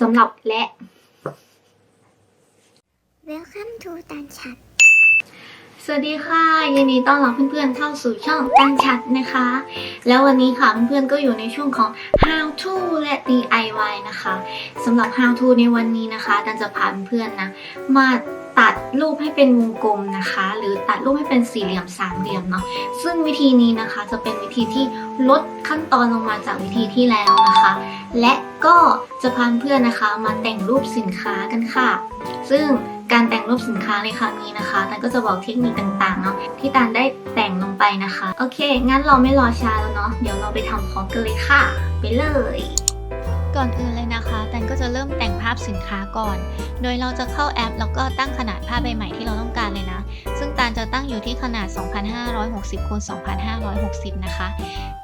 สำหรับและ Welcome to ตันชัด สวัสดีค่ะ ยินดีต้อนรับเพื่อนๆเข้าสู่ช่องการชัดนะคะ แล้ววันนี้ค่ะเพื่อนๆก็อยู่ในช่วงของ how to และ DIY นะคะสำหรับ how to ในวันนี้นะคะดันจะพาเพื่อนๆนะ มาตัดรูปให้เป็นวงกลมนะคะ หรือตัดรูปให้เป็นสี่เหลี่ยมสามเหลี่ยมเนาะซึ่งวิธีนี้นะคะจะเป็นวิธีที่ลดขั้นตอนลงมาจากวิธีที่แล้วนะคะ และ ก็จะพาเพื่อนนะคะมาแต่งรูปสินค้ากันค่ะ ซึ่งการแต่งรูปสินค้าในครั้งนี้นะคะตันก็จะบอกเทคนิคต่างๆเนาะที่ตันได้แต่งลงไปนะคะ โอเค งั้นเราไม่รอช้าแล้วเนาะ เดี๋ยวเราไปทำพร้อมกันเลยค่ะ ไปเลย ก่อนอื่นเลยนะคะตันก็จะเริ่มแต่งภาพสินค้าก่อน โดยเราจะเข้าแอป แล้วก็ตั้งขนาดภาพใบใหม่ที่เราต้องการเลยนะ ซึ่งตันจะตั้งอยู่ที่ขนาด 2560คูณ2560 นะคะ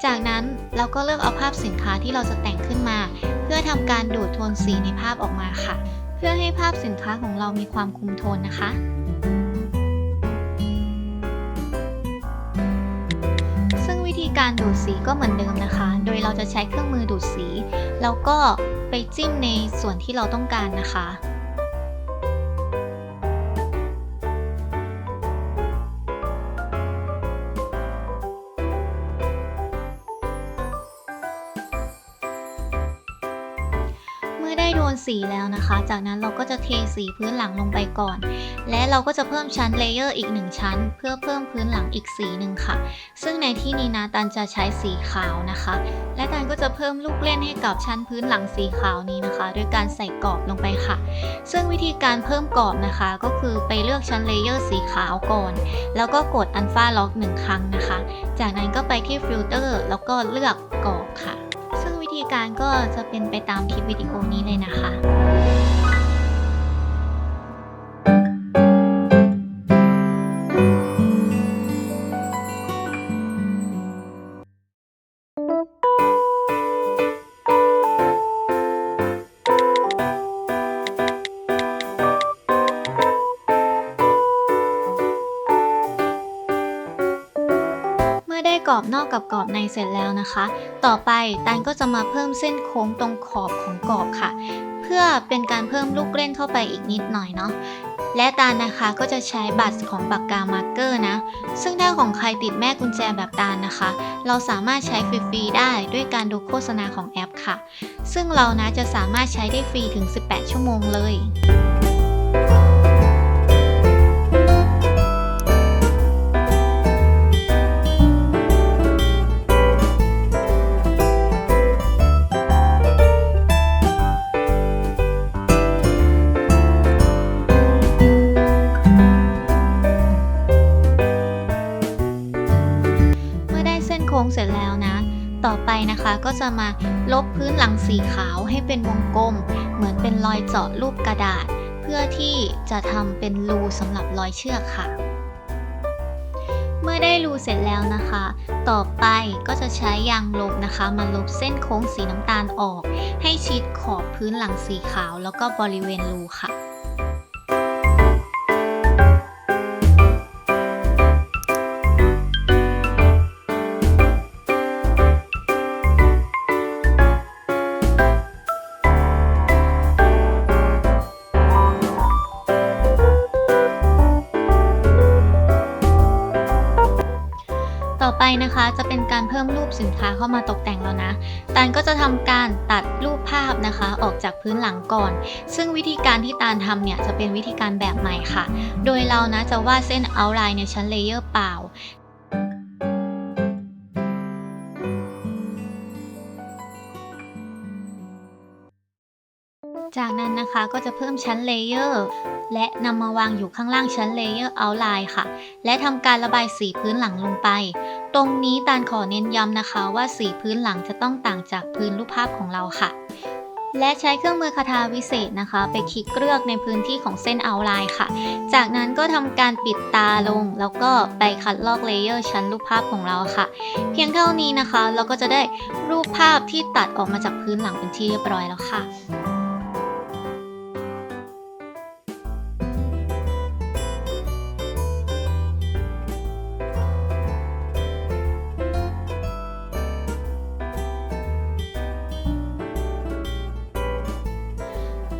จากนั้นเราก็เลือกเอาภาพสินค้าที่เราจะแต่งขึ้นมา ทำการดูดโทนสีในภาพออกมาค่ะ เพื่อให้ภาพสินค้าของเรามีความคุมโทนนะคะ ซึ่งวิธีการดูดสีก็เหมือนเดิมนะคะ โดยเราจะใช้เครื่องมือดูดสี แล้วก็ไปจิ้มในส่วนที่เราต้องการนะคะ สีแล้วนะคะ จากนั้นเราก็จะเทสีพื้นหลังลงไปก่อน และเราก็จะเพิ่มชั้นเลเยอร์อีกหนึ่งชั้น เพื่อเพิ่มพื้นหลังอีกสีหนึ่งค่ะ ซึ่งในที่นี้นะตันจะใช้สีขาวนะคะ และตันก็จะเพิ่มลูกเล่นให้กับชั้นพื้นหลังสีขาวนี้นะคะโดยการใส่กรอบลงไปค่ะ ซึ่งวิธีการเพิ่มกรอบนะคะ ก็คือไปเลือกชั้นเลเยอร์สีขาวก่อน แล้วก็กดอันฟาล็อกหนึ่งครั้งนะคะ จากนั้นก็ไปที่ฟิลเตอร์แล้วก็เลือกกรอบค่ะ วิธีการก็จะเป็นไปตามคลิปวิดีโอนี้เลยนะคะ อได้กรอบนอกกับกรอบในเสร็จแล้วนะคะ ต่อไปตันก็จะมาเพิ่มเส้นโค้งตรงขอบของกรอบค่ะ เพื่อเป็นการเพิ่มลูกเล่นเข้าไปอีกนิดหน่อยเนาะและตาลนะคะก็จะใช้บัตรของปากกามาร์กเกอร์นะ ซึ่งถ้าของใครติดแม่กุญแจแบบตาลนะคะ เราสามารถใช้ฟรีๆได้ด้วยการดูโฆษณาของแอปค่ะ ซึ่งเรานะจะสามารถใช้ได้ฟรีถึง 18 ชั่วโมงเลย พื้นหลังสีขาวให้เป็นวงกลม เหมือนเป็นรอยเจาะรูปกระดาษ เพื่อที่จะทำเป็นรูสำหรับรอยเชือกค่ะ เมื่อได้รูเสร็จแล้วนะคะ ต่อไปก็จะใช้ยางลบนะคะ มาลบเส้นโค้งสีน้ำตาลออก ให้ชิดขอบพื้นหลังสีขาว แล้วก็บริเวณรูค่ะ นะคะ จะเป็นการเพิ่มรูปสินค้าเข้ามาตกแต่งแล้วนะตาลก็จะทำการตัดรูปภาพนะคะ ออกจากพื้นหลังก่อน ซึ่งวิธีการที่ตาลทำเนี่ยจะเป็นวิธีการแบบใหม่ค่ะ โดยเรานะจะวาดเส้น outline ในชั้นเลเยอร์เปล่า จากนั้นนะคะก็จะเพิ่มชั้นเลเยอร์และนำมาวางอยู่ข้างล่างชั้นเลเยอร์ outline ค่ะ และทำการระบายสีพื้นหลังลงไป ตรงนี้ตาลขอเน้นย้ำนะคะว่าสีพื้นหลังจะต้องต่างจากพื้นรูปภาพของเราค่ะ และใช้เครื่องมือคาถาวิเศษนะคะ ไปคลิกเลือกในพื้นที่ของเส้น outline ค่ะ จากนั้นก็ทำการปิดตาลง แล้วก็ไปคัดลอกเลเยอร์ชั้นรูปภาพของเราค่ะ เพียงเท่านี้นะคะ เราก็จะได้รูปภาพที่ตัดออกมาจากพื้นหลังเป็นที่เรียบร้อยแล้วค่ะ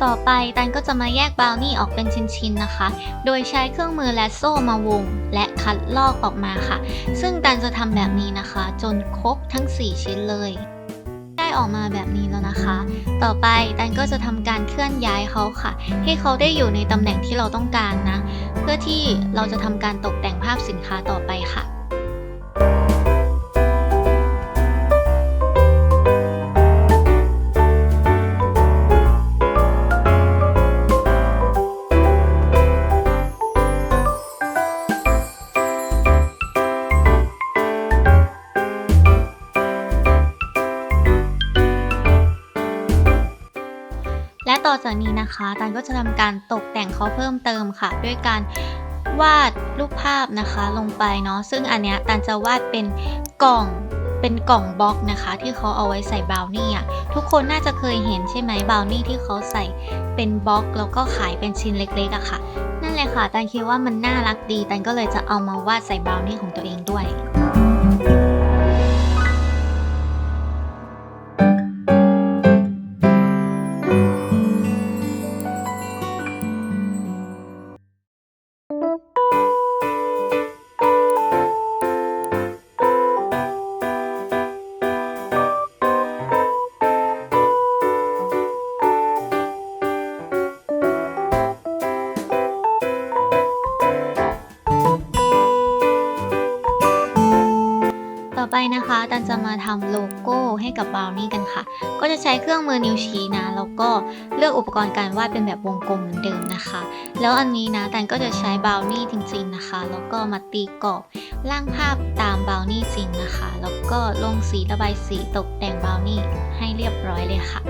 ต่อไปตันก็จะมาแยกบราวนี่ออกเป็นชิ้นๆนะคะ โดยใช้เครื่องมือและโซ่มาวง และคัดลอกออกมาค่ะ ซึ่งตันจะทำแบบนี้นะคะ จนครบทั้ง 4 ชิ้นเลย ได้ออกมาแบบนี้แล้วนะคะ ต่อไปตันก็จะทำการเคลื่อนย้ายเขาค่ะ ให้เขาได้อยู่ในตำแหน่งที่เราต้องการนะ เพื่อที่เราจะทำการตกแต่งภาพสินค้าต่อไปค่ะ อจากนี้นะคะตันก็จะทำการตกแต่งเขาเพิ่มเติมค่ะ ด้วยการวาดรูปภาพนะคะลงไปเนาะซึ่งอันเนี้ยตันจะวาดเป็นกล่องเป็นกล่องบล็อกนะคะ ที่เขาเอาไว้ใส่บราวนี่อะทุกคนน่าจะเคยเห็นใช่ไหมบราวนี่ที่เขาใส่เป็นบล็อกแล้วก็ขายเป็นชิ้นเล็กๆอะค่ะ นั่นแหละค่ะตันคิดว่ามันน่ารักดีตันก็เลยจะเอามาวาดใส่บราวนี่ของตัวเองด้วย จะมาทำโลโก้ให้กับบราวนี่กันค่ะ ก็จะใช้เครื่องมือนิ้วชี้นะ แล้วก็เลือกอุปกรณ์การวาดเป็นแบบวงกลมเหมือนเดิมนะคะ แล้วอันนี้นะแตนก็จะใช้บราวนี่จริง ๆนะคะ แล้วก็มาตีกรอบร่างภาพตามบราวนี่จริงนะคะ แล้วก็ลงสีระบายสีตกแต่งบราวนี่ให้เรียบร้อยเลยค่ะ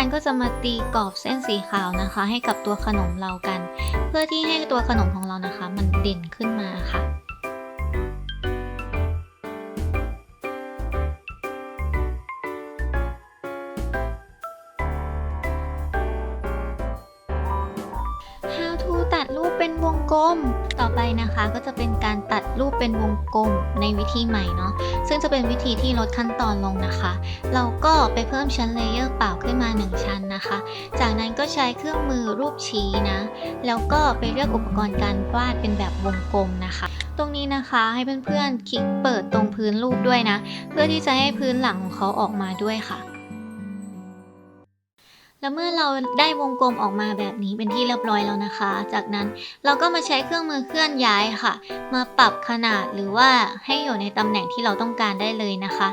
ตันก็จะมาตีกรอบเส้นสีขาวนะคะ ให้กับตัวขนมเรากัน เพื่อที่ให้ตัวขนมของเรานะคะ มันเด่นขึ้นมาค่ะ กลม ต่อไปนะคะก็จะเป็นการตัดรูปเป็นวงกลมในวิธีใหม่เนาะซึ่งจะเป็นวิธีที่ลดขั้นตอนลงนะคะ เราก็ไปเพิ่มชั้นเลเยอร์เปล่าขึ้นมา 1 ชั้นนะคะ จากนั้นก็ใช้เครื่องมือรูปชี้นะ แล้วก็ไปเลือกอุปกรณ์การวาดเป็นแบบวงกลมนะคะ ตรงนี้นะคะให้เพื่อนๆคลิกเปิดตรงพื้นรูปด้วยนะ เพื่อที่จะให้พื้นหลังของเขาออกมาด้วยค่ะ แล้วเมื่อเราได้วงกลมออกมาแบบนี้เป็นที่เรียบร้อยแล้วนะคะ จากนั้นเราก็มาใช้เครื่องมือเคลื่อนย้ายค่ะ มาปรับขนาดหรือว่าให้อยู่ในตำแหน่งที่เราต้องการได้เลยนะคะ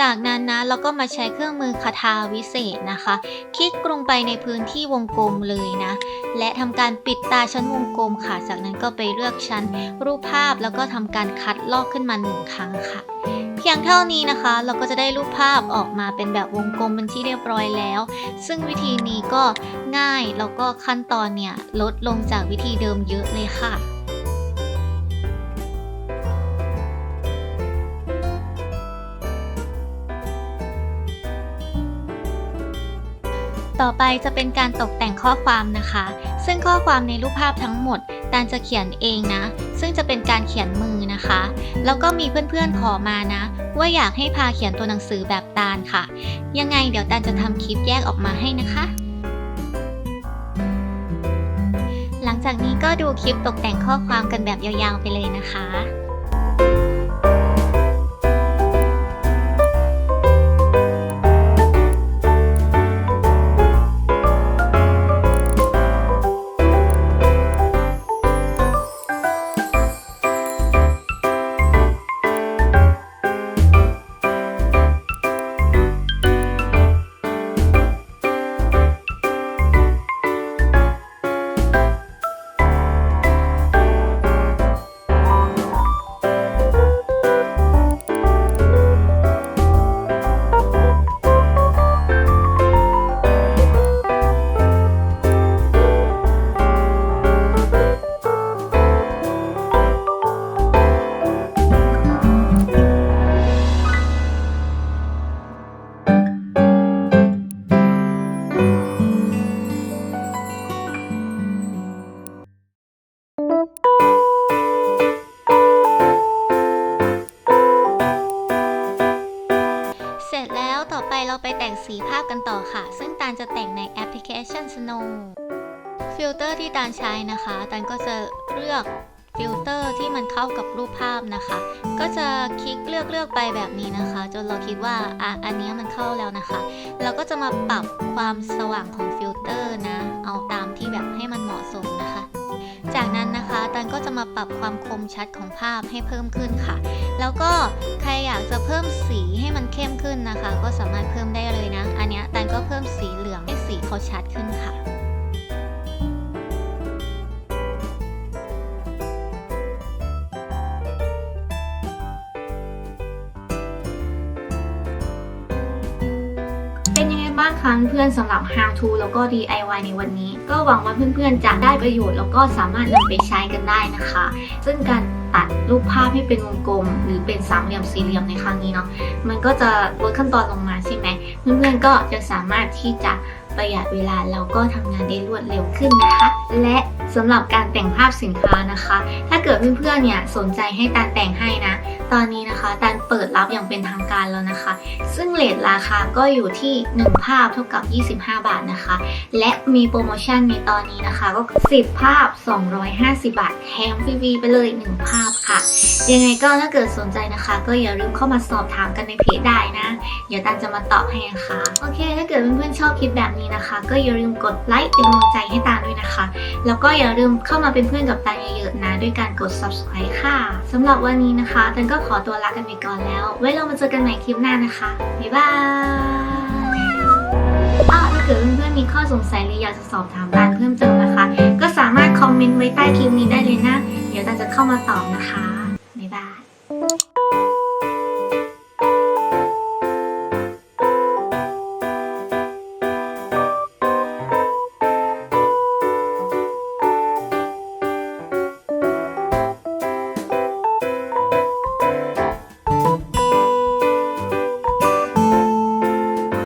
จากนั้นนะเราก็มาใช้เครื่องมือคาทาวิเศษนะคะ คลิกลงไปในพื้นที่วงกลมเลยนะ และทำการปิดตาชั้นวงกลมค่ะ จากนั้นก็ไปเลือกชั้นรูปภาพแล้วก็ทำการคัดลอกขึ้นมาหนึ่งครั้งค่ะ พียงเท่านี้นะคะ เราก็จะได้รูปภาพออกมาเป็นแบบวงกลมเป็นที่เรียบร้อยแล้ว ซึ่งวิธีนี้ก็ง่ายแล้วก็ขั้นตอนเนี่ยลดลงจากวิธีเดิมเยอะเลยค่ะ ต่อไปจะเป็นการตกแต่งข้อความนะคะ ซึ่งข้อความในรูปภาพทั้งหมดตาลจะเขียนเองนะ ซึ่งจะเป็นการเขียนมือนะคะ แล้วก็มีเพื่อนๆขอมานะ ว่าอยากให้พาเขียนตัวหนังสือแบบตาลค่ะ ยังไงเดี๋ยวตาลจะทำคลิปแยกออกมาให้นะคะ หลังจากนี้ก็ดูคลิปตกแต่งข้อความกันแบบยาวๆไปเลยนะคะ ตอร์ที่ตานใช้นะคะตานก็จะเลือกฟิลเตอร์ที่มันเข้ากับรูปภาพนะคะ ก็จะคลิกเลือกเลือกไปแบบนี้นะคะ จนเราคิดว่าอะอันนี้มันเข้าแล้วนะคะ เราก็จะมาปรับความสว่างของฟิลเตอร์นะ เอาตามที่แบบให้มันเหมาะสมนะคะ จากนั้นนะคะตันก็จะมาปรับความคมชัดของภาพให้เพิ่มขึ้นค่ะ แล้วก็ใครอยากจะเพิ่มสีให้มันเข้มขึ้นนะคะ ก็สามารถเพิ่มได้เลยนะ อันนี้ตันก็เพิ่มสีเหลืองให้สีเขาชัดขึ้นค่ะ เป็นยังไงบ้างคะเพื่อนสำหรับ How to แล้วก็ DIY ในวันนี้ ก็หวังว่าเพื่อนๆจะได้ประโยชน์แล้วก็สามารถนำไปใช้กันได้นะคะ ซึ่งการตัดรูปภาพให้เป็นวงกลม หรือเป็นสามเหลี่ยมสี่เหลี่ยมในครั้งนี้เนาะมันก็จะลดขั้นตอนลงมาใช่ไหมเพื่อนๆก็จะสามารถที่จะประหยัดเวลาแล้วก็ทำงานได้รวดเร็วขึ้นนะคะ และ สำหรับการแต่งภาพสินค้านะคะ ถ้าเกิดเพื่อนๆเนี่ยสนใจให้ตานแต่งให้นะ ตอนนี้นะคะตานเปิดรับอย่างเป็นทางการแล้วนะคะ ซึ่งเลทราคาก็อยู่ที่ 1 ภาพเท่ากับ 25 บาทนะคะ และมีโปรโมชั่นในตอนนี้นะคะก็คือ10 ภาพ 250 บาทแถมฟรีๆไปเลย 1 ภาพค่ะ ยังไงก็ถ้าเกิดสนใจนะคะ ก็อย่าลืมเข้ามาสอบถามกันในเพจได้นะ เดี๋ยวตันจะมาตอบให้นะคะโอเค ถ้าเกิดเพื่อนๆชอบคลิปแบบนี้นะคะ ก็อย่าลืมกดไลค์เป็นกำลังใจให้ตาด้วยนะคะ แล้วก็อย่าอย่าลืมเข้ามาเป็นเพื่อนกับตันเยอะๆนะด้วยการกด subscribe ค่ะสำหรับวันนี้นะคะตันก็ขอตัวลากันไปก่อนแล้ว ไว้เรามาเจอกันใหม่คลิปหน้านะคะ บ๊ายบายอ้อถ้าเกิดเพื่อนๆมีข้อสงสัยหรืออยากจะสอบถามตานเพิ่มเติมนะคะ ก็สามารถคอมเมนต์ไว้ใต้คลิปนี้ได้เลยนะ เดี๋ยวตันจะเข้ามาตอบนะคะ